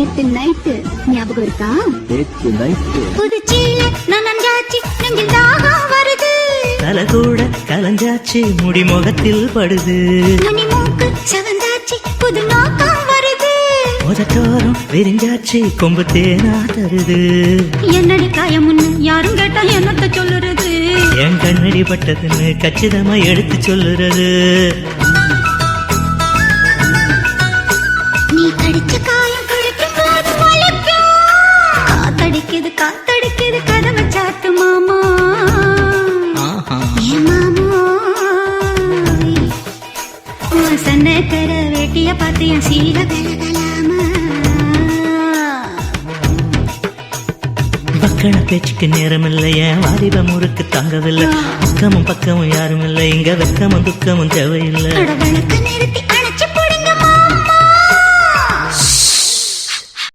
நேத்து நைட்டு ஞாபகம் இருக்கா? நேற்று நைட்டு புதுச்சேல நான் நஞ்சாச்சு நெஞ்சில் தாகம் வருது. தலை கூட கலஞ்சாச்சு முடி முகத்தில் படுது. மணி மூக்கு செவந்தாச்சு புது நோக்கம் வருது. முதட்டோரம் விரிஞ்சாச்சு கொம்பு தேனா தருது. என்னடி காயமுன்னு யாரும் கேட்டா என்னத்த சொல்லுறது? என் கண்ணடி பட்டதுன்னு கச்சிதமா எடுத்து சொல்லுறது. நீ கடிச்ச சன்னக்கர வேட்டிய பார்த்து என் சீர விலகலாமா? பக்கன பேச்சுக்கு நேரம் இல்லை என் வாலிப முறுக்கு தாங்கவில்லை? பக்கமும் பக்கமும் யாரும் இல்லை இங்க வெக்கமும் துக்கமும் தேவையில்லை.